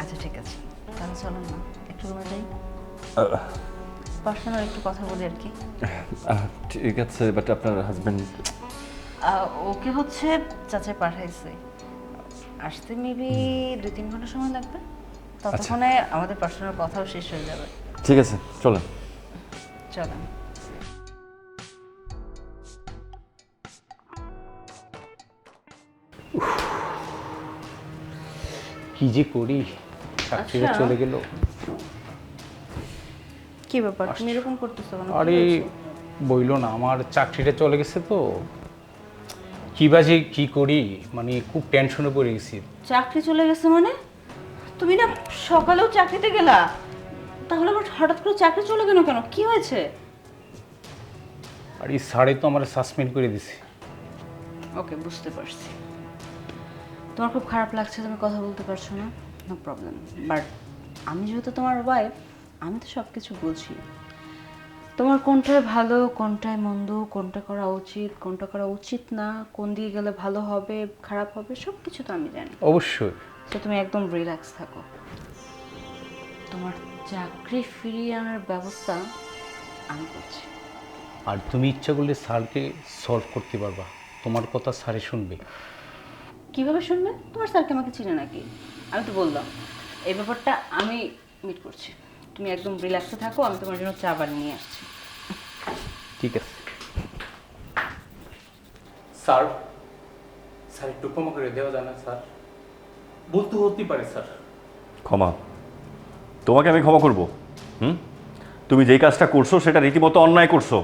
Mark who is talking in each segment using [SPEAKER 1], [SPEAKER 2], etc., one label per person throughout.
[SPEAKER 1] আচ্ছা ঠিক আছে। তাহলে চলেন না একটু রুমে যাই। পার্সোনাল একটু কথা বলি আর কি।
[SPEAKER 2] ঠিক আছে বাট আপনার হাজবেন্ড
[SPEAKER 1] ওকে হচ্ছে চাচাই পাঠাইছে। আসতে মেবি দুই তিন ঘণ্টা সময় লাগবে। ততক্ষণে আমাদের পার্সোনাল কথাও শেষ হয়ে যাবে।
[SPEAKER 2] ঠিক আছে চলেন।
[SPEAKER 1] চলেন।
[SPEAKER 3] কি যে করি।
[SPEAKER 1] আচ্ছা।
[SPEAKER 3] চলে গেল।
[SPEAKER 1] কি ব্যাপার? তুমি এরকম করতেছো কেন?
[SPEAKER 3] আরে? বইলো না আমার চাকরিটা চলে গেছে তো। কি বাজে কি করি মানে খুব টেনশনে পড়ে গেছি।
[SPEAKER 1] চাকরি চলে গেছে মানে? তুমি না সকালেও চাকরিতে গেলা। তাহলে আবার হঠাৎ করে চাকরি চলে গেল কেন? কি হয়েছে?
[SPEAKER 3] আর এই সাড়ে তো আমার সাসপেন্ড করে দিছে।
[SPEAKER 1] ওকে বুঝতে পারছি। তোমার খুব খারাপ লাগছে তুমি কথা বলতে পারছ না। নো প্রবলেম বাট আমি যেহেতু তোমার ওয়াইফ আমি তো সব কিছু বুঝি। তোমার কোনটায় ভালো কোনটায় মন্দ কোনটা করা উচিত কোনটা করা উচিত না কোন দিকে গেলে ভালো হবে খারাপ হবে সব কিছু তো আমি জানি।
[SPEAKER 3] অবশ্যই।
[SPEAKER 1] তো তুমি একদম রিল্যাক্স থাকো। তোমার চাকরি ফিরিয়ে আনার ব্যবস্থা আমি করছি।
[SPEAKER 3] আর তুমি ইচ্ছা করলে স্যারকে সলভ করতে পারবা। তোমার কথা স্যারে শুনবে।
[SPEAKER 1] কীভাবে শুনবে? তোমার স্যারকে আমাকে চিনে নাকি? আমি তো বললাম এই ব্যাপারটা আমি মিট করছি। তুমি একদম রিল্যাক্সে থাকো আমি তোমার জন্য চা বানিয়ে নিয়ে আসছি।
[SPEAKER 3] ঠিক আছে। স্যার স্যার একটু ক্ষমা করে দেওয়া যায় না স্যার? বলতে হতেই পারে স্যার।
[SPEAKER 2] ক্ষমা। তোমাকে আমি ক্ষমা করব। হুম? তুমি যেই কাজটা করছ সেটা রীতিমতো অন্যায় করছ।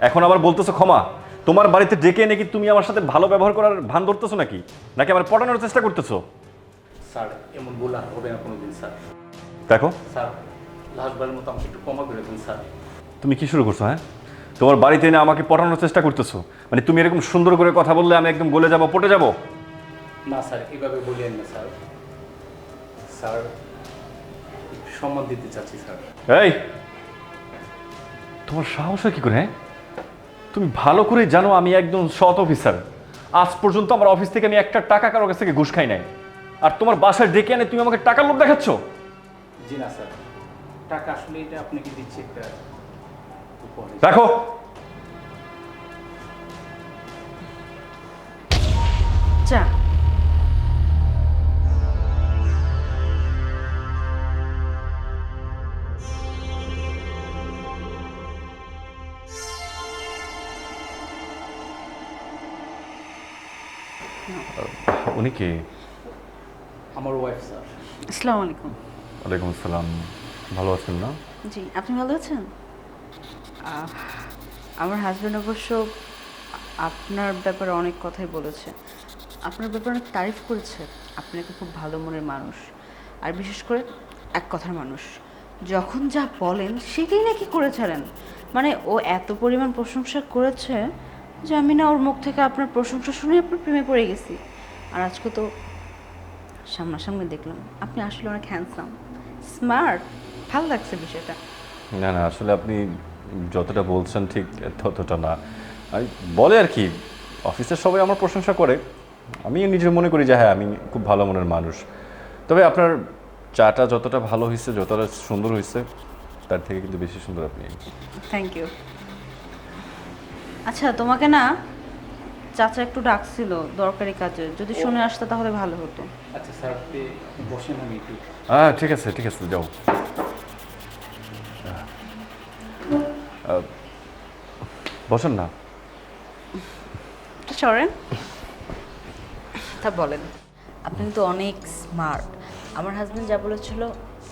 [SPEAKER 2] এখন আবার বলতেছো ক্ষমা। তোমার বাড়িতে ডেকে নাকি তুমি আমার সাথে ভালো ব্যবহার করার ভান ধরতেছো নাকি? নাকি আমার পটানোর চেষ্টা করতেছো?
[SPEAKER 3] স্যার এমন বলে আর হবে না কোনোদিন স্যার।
[SPEAKER 2] দেখো।
[SPEAKER 3] স্যার লাস্টবারের মতো আমাকে একটু ক্ষমা করে দিন স্যার।
[SPEAKER 2] তুমি কি শুরু করছ হ্যাঁ? তোমার বাড়িতে এনে আমাকে পটানোর চেষ্টা করতেছো? মানে তুমি এরকম সুন্দর করে কথা বললে আমি একদম গলে যাব পটে যাব?
[SPEAKER 3] না স্যার এভাবে বলিয়েন না স্যার। স্যার সম্মান দিতে চাচ্ছি স্যার।
[SPEAKER 2] এই! তোমার সাহস কি করে হ্যাঁ? তুমি ভালো করে জানো আমি একজন সৎ অফিসার আজ পর্যন্ত আমার অফিস থেকে আমি একটা টাকা কারও কাছ থেকে ঘুষ খাই নাই। আর তোমার বাসায় ডেকে আনে তুমি আমাকে টাকার লোক দেখাচ্ছ?
[SPEAKER 3] জি না স্যার। টাকা আসলে এটা আপনাকে দিচ্ছি একটা
[SPEAKER 2] দেখো।
[SPEAKER 1] চা
[SPEAKER 2] উনি কে?
[SPEAKER 3] আমার ওয়াইফ স্যার
[SPEAKER 1] আসসালামু আলাইকুম।
[SPEAKER 2] ওয়ালাইকুম আসসালাম। ভালো আছেন না?
[SPEAKER 1] জি আপনি ভালো আছেন? আমার হাজব্যান্ড অবশ্য আপনার ব্যাপারে অনেক কথাই বলেছে। আপনার ব্যাপারে অনেক তারিফ করেছে। আপনি নাকি খুব ভালো মনের মানুষ। আর বিশেষ করে এক কথার মানুষ। যখন যা বলেন সেটাই নাকি করে ছাড়েন। মানে ও এত পরিমাণ প্রশংসা করেছে যে আমি না ওর মুখ থেকে আপনার প্রশংসা শুনে আপনার প্রেমে পড়ে গেছি। আর আজকে তো সামনাসামনি দেখলাম আপনি আসলে অনেক হ্যান্ডসাম স্মার্ট ভালো লাগছে বিষয়টা।
[SPEAKER 2] না না আসলে আপনি যতটা বলছেন ঠিক ততটা না। বলে আর কি অফিসের সবাই আমার প্রশংসা করে। আমি নিজের মনে করি যে হ্যাঁ আমি খুব ভালো মনের মানুষ। তবে আপনার চাটা যতটা ভালো হয়েছে যতটা সুন্দর হয়েছে তার থেকে কিন্তু বেশি সুন্দর আপনি।
[SPEAKER 1] থ্যাংক ইউ আচ্ছা তোমাকে না চাচা একটু ডাকছিল দরকারি কাজে যদি শুনে আসতে তাহলে ভালো হতো।
[SPEAKER 3] আচ্ছা স্যার আপনি বসেন আমি একটু
[SPEAKER 2] হ্যাঁ ঠিক আছে ঠিক আছে যাও। বসেন না।
[SPEAKER 1] সরেন। তা বলেন আপনি তো অনেক স্মার্ট আমার হাজবেন্ড যা বলেছিল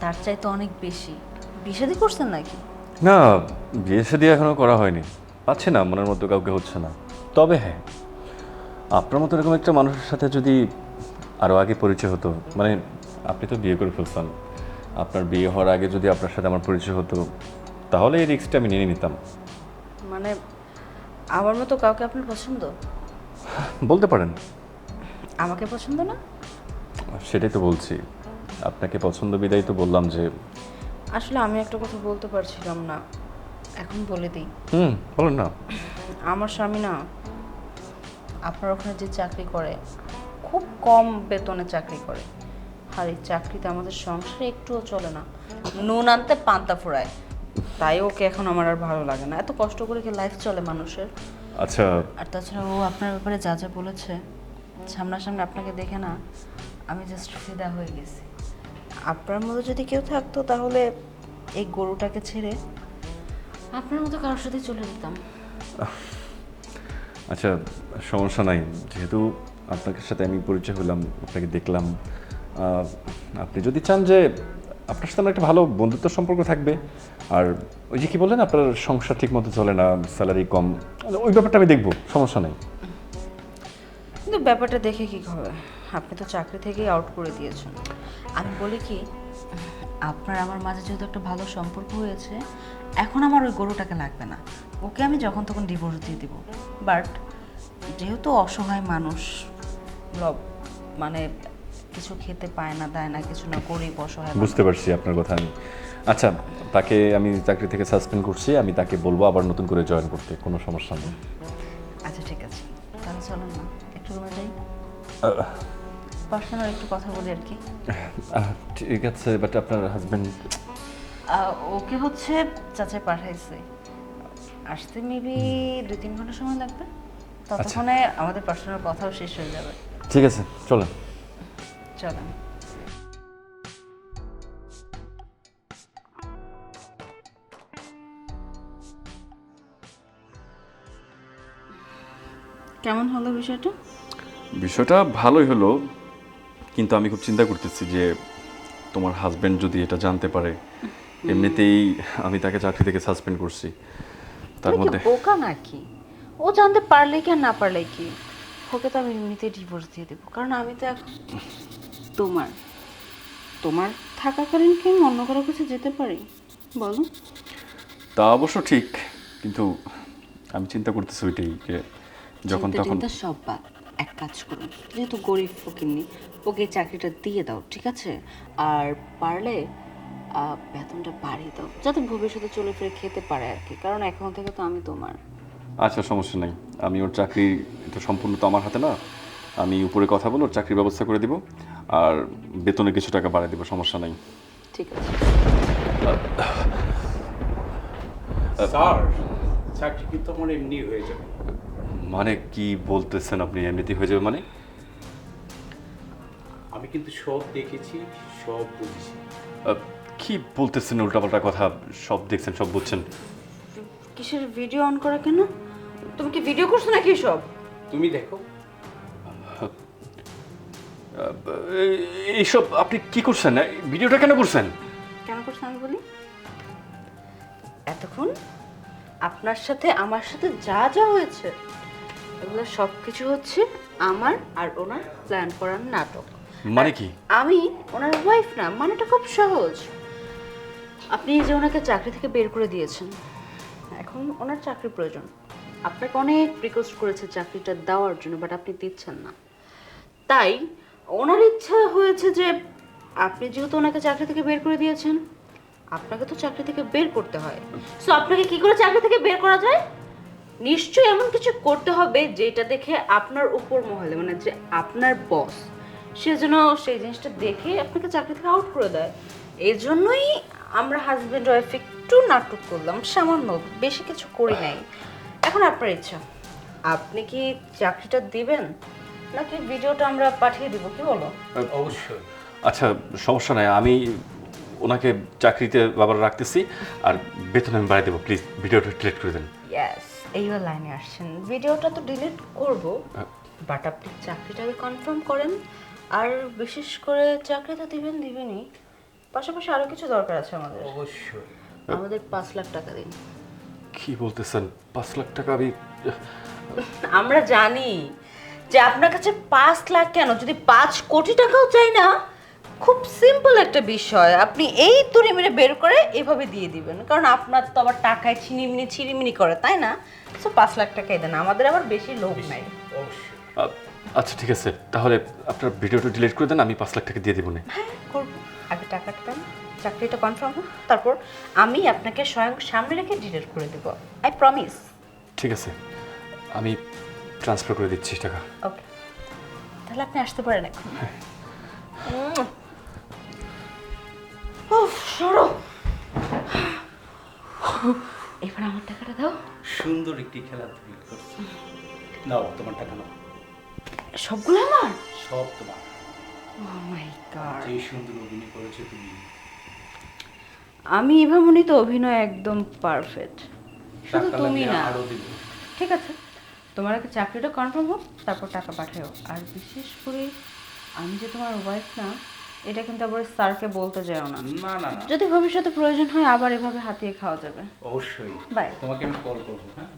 [SPEAKER 1] তার চাইতে অনেক বেশি। বিষাদি করছেন নাকি?
[SPEAKER 2] না বিয়ে শাদি এখনও করা হয়নি। পাচ্ছি না মনের মতো কাউকে হচ্ছে না। তবে হ্যাঁ আপনার মতো এরকম একটা মানুষের সাথে যদি আরও আগে পরিচয় হতো মানে আপনি তো বিয়ে করে ফেলছেন আপনার বিয়ে হওয়ার আগে যদি আপনার সাথে আমার পরিচয় হতো তাহলে এই রিস্কটা আমি নিয়ে নিতাম।
[SPEAKER 1] মানে আমার মতো কাউকে আপনার পছন্দ?
[SPEAKER 2] বলতে পারেন।
[SPEAKER 1] আমাকে পছন্দ না?
[SPEAKER 2] সেটাই তো বলছি। আপনাকে পছন্দ বিদায় তো বললাম যে
[SPEAKER 1] আসলে আমি একটা কথা বলতে পারছিলাম না। এখন বলে দিই।
[SPEAKER 2] হুম বলুন না।
[SPEAKER 1] আমার স্বামী না আপনার ওখানে যে চাকরি করে খুব কম বেতনে চাকরি করে। আর এই চাকরিতে আমাদের সংসারে একটুও চলে না। নুন আনতে পান্তা ফোড়ায় তাই ওকে এখন আমার আর ভালো লাগে না। এত কষ্ট করে কি লাইফ চলে মানুষের?
[SPEAKER 2] আচ্ছা।
[SPEAKER 1] আর তাছাড়া ও আপনার ব্যাপারে যা যা বলেছে সামনাসামনি আপনাকে দেখে না আমি জাস্ট ফিদা হয়ে গেছি। আপনার মতো যদি কেউ থাকতো তাহলে এই গরুটাকে ছেড়ে আপনার মতো কারোর সাথে চলে যেতাম।
[SPEAKER 2] আচ্ছা সমস্যা নাই। যেহেতু আপনার সাথে আমি পরিচয় হলাম, আপনাকে দেখলাম আপনি যদি চান যে আপনার সাথে একটা ভালো বন্ধুত্ব সম্পর্ক থাকবে, আর ওই যে কি বললেন, আপনার সংসার ঠিক মতো চলে না, স্যালারি কম, ওই ব্যাপারটা আমি দেখব, সমস্যা নেই।
[SPEAKER 1] কিন্তু ব্যাপারটা দেখে কি হবে? আপনি তো চাকরি থেকেই আউট করে দিয়েছেন। আমি বলি কি, আপনার আমার মাঝে যেহেতু একটা ভালো সম্পর্ক হয়েছে, এখন আমার ওই গরুটাকে লাগবে না। ওকে আমি যখন তখন ডিভোর্স দিয়ে দিব। বাট যেহেতু অসহায় মানুষ মানে কিছু খেতে পায় না দেয় না কিছু না গরিব অসহায়
[SPEAKER 2] বুঝতে পারছি আপনার কথা আমি। আচ্ছা তাকে আমি চাকরি থেকে সাসপেন্ড করছি আমি তাকে বলব আবার নতুন করে জয়েন করতে কোনো সমস্যা নেই।
[SPEAKER 1] আচ্ছা ঠিক আছে। তাহলে চলুন না একটু রুমে যাই। পার্সোনাল একটু কথা বলি আর কি।
[SPEAKER 2] ঠিক আছে বাট আপনার হাজবেন্ড
[SPEAKER 1] ওকে হচ্ছে চাচাই পাঠাইছে। আসতে মেবি দুই তিন ঘণ্টা সময় লাগবে। ততক্ষণে আমাদের পার্সোনাল কথাও শেষ হয়ে যাবে।
[SPEAKER 2] ঠিক আছে চলেন।
[SPEAKER 1] চলেন। কেমন হলো বিষয়টা?
[SPEAKER 2] বিষয়টা ভালোই হলো কিন্তু আমি খুব চিন্তা করতেছি যে তোমার হাজবেন্ড যদি এটা জানতে পারে এমনিতেই আমি তাকে চাকরি থেকে সাসপেন্ড করছি। তার মধ্যে।
[SPEAKER 1] বোকা নাকি? ও জানতে পারলে কি আর না পারলে কি? ওকে তো আমি এমনিতে ডিভোর্স দিয়ে দেবো। কারণ আমি তো তোমার তোমার থাকাকালীন কি আমি অন্য কারও কাছে যেতে পারি? বলো।
[SPEAKER 2] তা অবশ্য ঠিক কিন্তু আমি চিন্তা করতেছি ওইটাই যে যখন তখন
[SPEAKER 1] সব বাদ। এক কাজ করুন যেহেতু গরিব ফকিরনি ওকে চাকরিটা দিয়ে দাও ঠিক আছে? আর পারলে বেতনটা বাড়িয়ে দাও যাতে ভবিষ্যতে চলে ফিরে খেতে পারে আর কি। কারণ এখন থেকে তো আমি তোমার।
[SPEAKER 2] আচ্ছা সমস্যা নেই। আমি ওর চাকরি এটা সম্পূর্ণ তো আমার হাতে না। আমি উপরে কথা বলে ওর চাকরির ব্যবস্থা করে দিব। আর বেতনে কিছু টাকা বাড়িয়ে দিব সমস্যা নেই।
[SPEAKER 1] ঠিক আছে।
[SPEAKER 3] স্যার চাকরি কিন্তু আমার এমনি হয়ে যাবে?
[SPEAKER 2] মানে কি বলতেছেন আপনি? এমনিতেই হয়ে যাবে মানে?
[SPEAKER 3] আমি কিন্তু সব দেখেছি সব বুঝেছি।
[SPEAKER 2] কি বলতেছেন? উল্টাপাল্টা কথা সব দেখছেন সব বুঝছেন।
[SPEAKER 1] কিসের ভিডিও অন করা কেন? তুমি কি ভিডিও করছ নাকি সব
[SPEAKER 3] তুমি দেখো।
[SPEAKER 2] এই- এইসব আপনি কি করছেন? ভিডিওটা কেন করছেন?
[SPEAKER 1] কেন করছেন আমি বলি? এতক্ষণ আপনার সাথে আমার সাথে যা যা হয়েছে এগুলো সব কিছু হচ্ছে আমার আর ওনার প্ল্যান করার নাটক।
[SPEAKER 2] মানে কি?
[SPEAKER 1] আমি ওনার ওয়াইফ না মানেটা খুব সহজ। আপনি যে ওনাকে চাকরি থেকে বের করে দিয়েছেন, এখন ওনার চাকরি প্রয়োজন। আপনাকে অনেক রিকোয়েস্ট করেছে চাকরিটা দেওয়ার জন্য বাট আপনি দিচ্ছেন না। তাই ওনার ইচ্ছা হয়েছে যে আপনি যেহেতু ওনাকে চাকরি থেকে বের করে দিয়েছেন, আপনাকে তো চাকরি থেকে বের করতে হয়। সো আপনাকে কি করে চাকরি থেকে বের করা যায়? নিশ্চয়ই এমন কিছু করতে হবে যেটা দেখে আপনার উপর মহলে মানে যে আপনার বস সে যেন সেই জিনিসটা দেখে আপনাকে চাকরি থেকে আউট করে দেয়। এই জন্যই আমরা হাজব্যান্ড ওয়াইফ একটু নাটক করলাম সামান্য বেশি কিছু করি নাই। এখন আপনার ইচ্ছা। আপনি কি চাকরিটা দিবেন? নাকি ভিডিওটা আমরা পাঠিয়ে দিব কি বলো?
[SPEAKER 3] অবশ্যই।
[SPEAKER 2] আচ্ছা সমস্যা নাই আমি ওনাকে চাকরিতে বাবার রাখতেছি আর বেতন আমি বাড়িয়ে দেবো প্লিজ ভিডিওটা ডিলিট করে দেন।
[SPEAKER 1] ইয়েস এইবার লাইনে আসছেন। ভিডিওটা তো ডিলিট করব
[SPEAKER 2] হ্যাঁ।
[SPEAKER 1] বাট আপনি চাকরিটাকে কনফার্ম করেন আর বিশেষ করে চাকরি তো দিবেন দিবেনই। পাশাপাশি আরও কিছু দরকার আছে আমাদের।
[SPEAKER 3] অবশ্যই।
[SPEAKER 1] আমাদের পাঁচ লাখ টাকা দিন।
[SPEAKER 2] কি বলতেছেন? পাঁচ লাখ টাকা আমি
[SPEAKER 1] আমরা জানি যে আপনার কাছে পাঁচ লাখ কেন? যদি পাঁচ কোটি টাকাও চাই না খুব সিম্পল একটা বিষয়। আপনি এই তুড়ি মেরে বের করে এভাবে দিয়ে দিবেন। কারণ আপনার তো আবার টাকায় ছিনিমিনি ছিনিমিনি করে তাই না? সো পাঁচ লাখ টাকাই দেন। আমাদের আবার বেশি লোভ নাই।
[SPEAKER 3] অবশ্যই।
[SPEAKER 2] আচ্ছা ঠিক আছে। তাহলে আপনার ভিডিওটা ডিলিট করে দেন আমি পাঁচ লাখ টাকা দিয়ে দেবো না।
[SPEAKER 1] হ্যাঁ করব। আগে টাকাটা দেন চাকরিটা কনফার্ম হোক তারপর আমি আপনাকে স্বয়ং সামনে রেখে ডিলিট করে দেবো। আই প্রমিস
[SPEAKER 2] ঠিক আছে। আমি ট্রান্সফার করে দিচ্ছি টাকা।
[SPEAKER 1] ওকে তাহলে আপনি আসতে পারেন এখন। উফ সরো। এবার আমার টাকাটা দাও।
[SPEAKER 3] সুন্দর একটি খেলা তুমি করছ। নাও তোমার টাকা নাও।
[SPEAKER 1] সবগুলো আমার?
[SPEAKER 3] সব তোমার।
[SPEAKER 1] ও মাই গড
[SPEAKER 3] যেই সুন্দর অভিনয় করেছ তুমি।
[SPEAKER 1] আমি এভাবেই তো অভিনয় একদম পারফেক্ট শুধু তুমি না। ঠিক আছে। তোমার আগে চাকরিটা কনফার্ম হোক তারপর টাকা পাঠাও। আর বিশেষ করে আমি যে তোমার ওয়াইফ না এটা কিন্তু আবার স্যারকে বলতে যাও না।
[SPEAKER 3] না না না।
[SPEAKER 1] যদি ভবিষ্যতে প্রয়োজন হয় আবার এভাবে হাতিয়ে খাওয়া যাবে।
[SPEAKER 3] অবশ্যই।
[SPEAKER 1] বাই
[SPEAKER 3] তোমাকে আমি কল করব হ্যাঁ?